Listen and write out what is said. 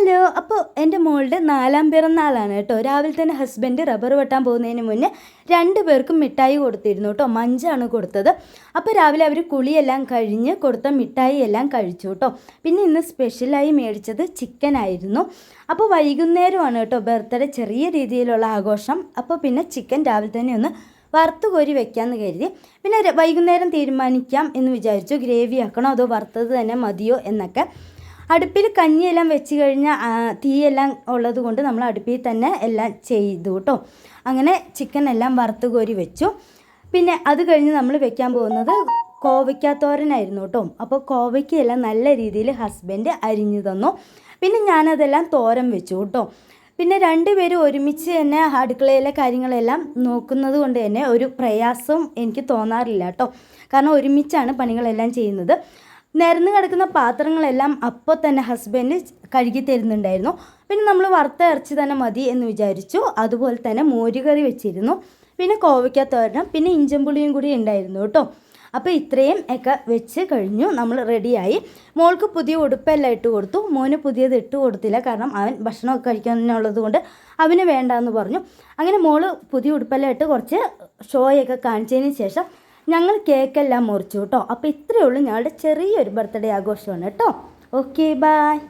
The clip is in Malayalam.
ഹലോ അപ്പോൾ എന്റെ മോളുടെ നാലാം പിറന്നാളാണ് കേട്ടോ. രാവിലെ തന്നെ ഹസ്ബൻഡ് റബ്ബർ വെട്ടാൻ പോകുന്നതിന് മുന്നേ രണ്ട് പേർക്കും മിഠായി കൊടുത്തിരുന്നു കേട്ടോ. മഞ്ചാണ് കൊടുത്തത്. അപ്പോൾ രാവിലെ അവർ കുളിയെല്ലാം കഴിഞ്ഞ് കൊടുത്ത മിഠായി എല്ലാം കഴിച്ചു കേട്ടോ. പിന്നെ ഇന്ന് സ്പെഷ്യലായി മേടിച്ചത് ചിക്കൻ ആയിരുന്നു. അപ്പോൾ വൈകുന്നേരമാണ് കേട്ടോ ബർത്ത്ഡേ ചെറിയ രീതിയിലുള്ള ആഘോഷം. അപ്പോൾ പിന്നെ ചിക്കൻ രാവിലെ തന്നെ ഒന്ന് വറുത്ത് കോരി വെക്കാമെന്ന് കരുതി. പിന്നെ വൈകുന്നേരം തീരുമാനിക്കാം എന്ന് വിചാരിച്ചു? ഗ്രേവി ആക്കണോ? അതോ വറുത്തത് തന്നെ മതിയോ എന്നൊക്കെ അടുപ്പിൽ കഞ്ഞിയെല്ലാം വെച്ച് കഴിഞ്ഞാൽ തീയെല്ലാം ഉള്ളത് കൊണ്ട് നമ്മൾ അടുപ്പിൽ തന്നെ എല്ലാം ചെയ്തു കേട്ടോ അങ്ങനെ ചിക്കൻ എല്ലാം വറുത്ത് കോരി വെച്ചു. പിന്നെ അത് കഴിഞ്ഞ് നമ്മൾ വെക്കാൻ പോകുന്നത് കോവയ്ക്കാത്തോരനായിരുന്നു കേട്ടോ അപ്പോൾ കോവയ്ക്കെല്ലാം നല്ല രീതിയിൽ ഹസ്ബൻഡ് അരിഞ്ഞു തന്നു. പിന്നെ ഞാനതെല്ലാം തോരൻ വെച്ചു കേട്ടോ പിന്നെ രണ്ടുപേരും ഒരുമിച്ച് തന്നെ അടുക്കളയിലെ കാര്യങ്ങളെല്ലാം നോക്കുന്നത് കൊണ്ട് തന്നെ ഒരു പ്രയാസവും എനിക്ക് തോന്നാറില്ല കേട്ടോ കാരണം ഒരുമിച്ചാണ് പണികളെല്ലാം ചെയ്യുന്നത്. നിരന്ന് കിടക്കുന്ന പാത്രങ്ങളെല്ലാം അപ്പോൾ തന്നെ ഹസ്ബൻഡ് കഴുകി തരുന്നുണ്ടായിരുന്നു. പിന്നെ നമ്മൾ വറുത്ത ഇറച്ചി തന്നെ മതി എന്ന് വിചാരിച്ചു. അതുപോലെ തന്നെ മോരുകറി വെച്ചിരുന്നു. പിന്നെ കോവയ്ക്ക തോരണം പിന്നെ ഇഞ്ചമ്പുളിയും കൂടി ഉണ്ടായിരുന്നു കേട്ടോ. അപ്പോൾ ഇത്രയും ഒക്കെ വെച്ച് കഴിഞ്ഞു. നമ്മൾ റെഡിയായി മോൾക്ക് പുതിയ ഉടുപ്പെല്ലാം ഇട്ട് കൊടുത്തു. മോന് പുതിയത് ഇട്ട് കൊടുത്തില്ല. കാരണം അവൻ ഭക്ഷണമൊക്കെ കഴിക്കാനുള്ളത് കൊണ്ട് അവന് വേണ്ടാന്ന് പറഞ്ഞു. അങ്ങനെ മോൾ പുതിയ ഉടുപ്പെല്ലാം ഇട്ട് കുറച്ച് ഷോയൊക്കെ കാണിച്ചതിന് ശേഷം ഞങ്ങൾ കേക്കെല്ലാം മുറിച്ചു കേട്ടോ. അപ്പോൾ ഇത്രയേ ഉള്ളൂ ഞങ്ങളുടെ ചെറിയൊരു ബർത്ത്ഡേ ആഘോഷമാണ് കേട്ടോ. Okay bye